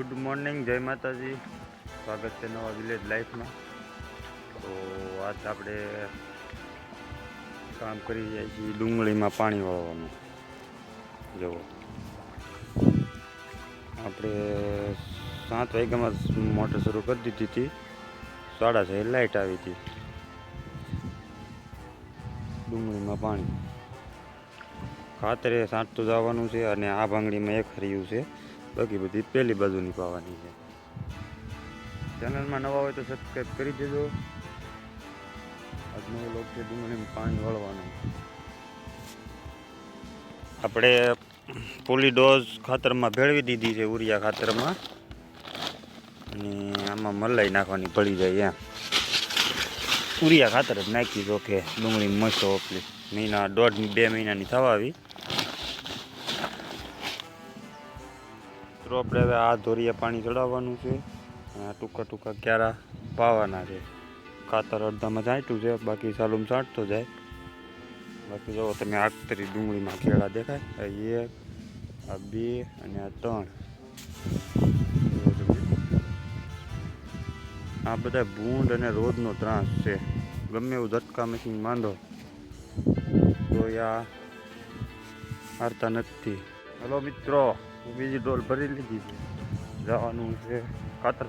Good morning જય માતાજી. સ્વાગત છે નવા વિલેજ લાઈફમાં તો આજ આપણે કામ કરી રહ્યા છીએ ડુંગળીમાં પાણી વાળવાનું. જુઓ. આપણે સાત વાગ્યામાં મોટર શરૂ કરી દીધી હતી. સાડા છ લાઇટ આવી હતી. ડુંગળીમાં પાણી. ખાતરે સાંટતું જવાનું છે અને આ ભાંગડીમાં એક હરિયું છે. બાકી બધી પહેલી બાજુની પાવાની છે. ચેનલમાં નવા હોય તો સબસ્ક્રાઈબ કરી દેજો. આજનો લોક છે ડુંગળીમાં પાણી વળવાનું. આપણે પોલી ડોઝ ખાતરમાં ભેળવી દીધી છે ઉરિયા ખાતરમાં. અને આમાં મલાઈ નાખવાની પડી જાય એમ. ઉરિયા ખાતર જ નાખી દો કે ડુંગળી મસ્ત ઓપલી. મહિના દોઢ બે મહિનાની થવા આવી. તો આપણે હવે આ ધોરીએ પાણી ચડાવવાનું છે. આ ટૂંકા ટૂંકા ક્યારા પાવાના છે. ખાતર અડધામાં છાંટ્યું છે, બાકી સાલુમ છાંટતો જાય. બાકી જો તમે આગતરી ડુંગળીમાં કેળા દેખાય. આ એક, આ બે અને આ ત્રણ. આ બધા ભૂંડ અને રોજનો ત્રાસ છે. ગમે એવું ધટકા મશીન માંડો તો આ હારતા નથી. હલો મિત્રો. બીજી ડોલ ભરી લીધી છે. જવાનું છે કાતર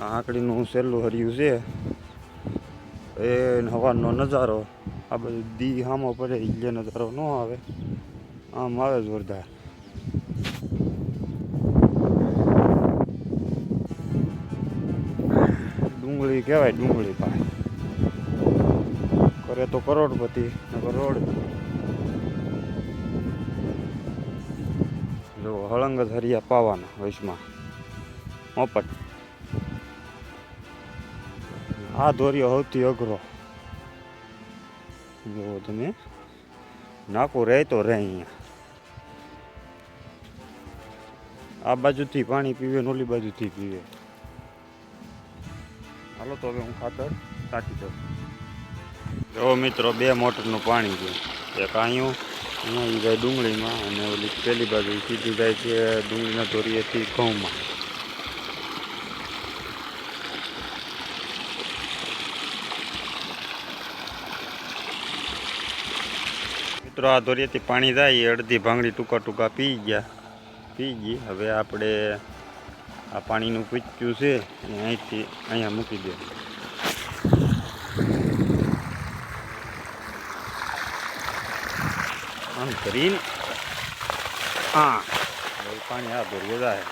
આ આંકડીનું સહેલું હર્યું છે. એ હવાનો નજારો, આ બધું દી હામો પડે એટલે નજારો ન આવે, આમ આવે જોરદાર. ડુંગળી કહેવાય ડુંગળી પાસે કરે તો કરોડપતિ, નકર જો હળંગ જ પાવાના વૈશમાં. મોપટ આ દોર્યો સૌથી અઘરો. જો તમે, નાખું રહે તો રહે અહીંયા. આ બાજુથી પાણી પીવે નોલી બાજુથી પીવે. હાલો તો હવે હું ખાતર કાઢી દઉં. જો મિત્રો, બે મોટરનું પાણી છે એક અહીંયા ઈ જાય ડુંગળીમાં અને ઓલી પેલી બાજુ સીધી જાય છે ડુંગળીના ધોરીએથી ઘઉંમાં. મિત્રો, આ ધોરીએથી પાણી જાય એ અડધી ભાંગડી ટૂંકા ટૂંકા પી ગયા. પી ગઈ. હવે આપણે આ પાણીનું પૂચ્યું છે એ અહીંથી અહીંયા મૂકી દે. આમ કરીને હા હવે પાણી આ ભરીએ જાય.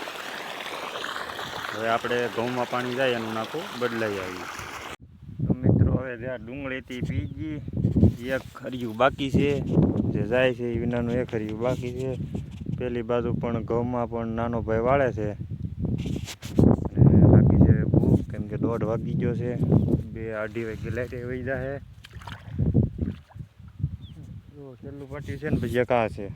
હવે આપણે ઘઉંમાં પાણી જાય એનું નાખું, બદલાઈ આવ્યું તો મિત્રો, હવે જ્યાં ડુંગળીથી પીજી, એક ખરિયું બાકી છે, જે જાય છે એ વિનાનું એક ખરિયું બાકી છે. પેલી બાજુ પણ ઘઉંમાં પણ નાનો ભાઈ વાળે છે. અને બાકી છે ભૂખ, કેમ કે દોઢ વાગી ગયો છે. બે અઢી વાગે લેટે વહી જાય જો છેલ્લું પટ્ટી છે ને પછી એક આ છે.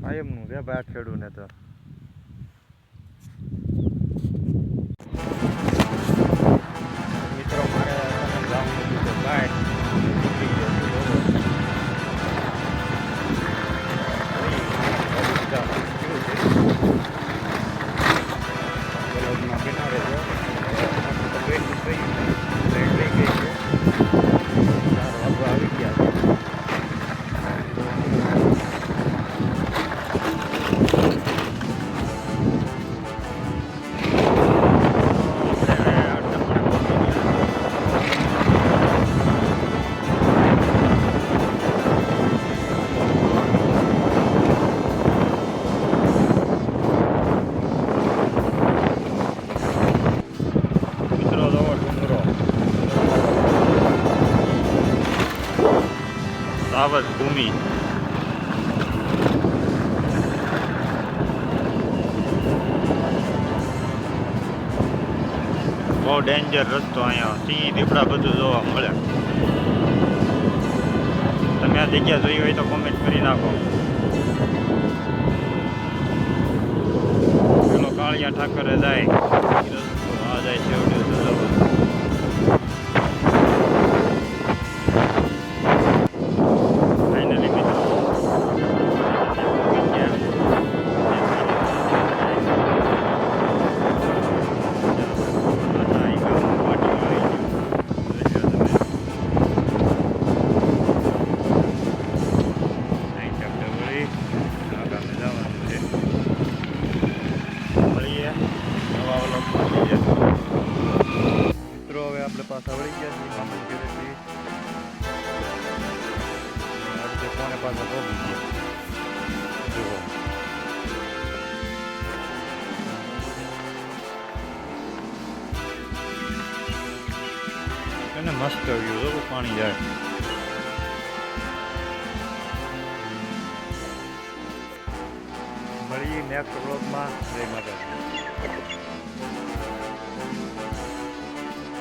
કાયમનું છે, ભાઈ આ ખેડૂને તો. મિત્રો, મારે જવાનું સાવજ ભૂમિ બહુ ડેન્જર રસ્તો અહીંયા. સિંહ, દીપડા બધું જોવા મળે. તમે આ જગ્યા જોઈ હોય તો કોમેન્ટ કરી નાખો. પેલો કાળિયા ઠાકરે જાય. સવળી ગયા છીએ મામા ઘેરે છીએ પોણે પાછા પહોંચી જુઓ અને મસ્ત વ્યૂ તો પાણી જાય. મળીએ નેક્સ્ટ બ્લોગમાં જય માતા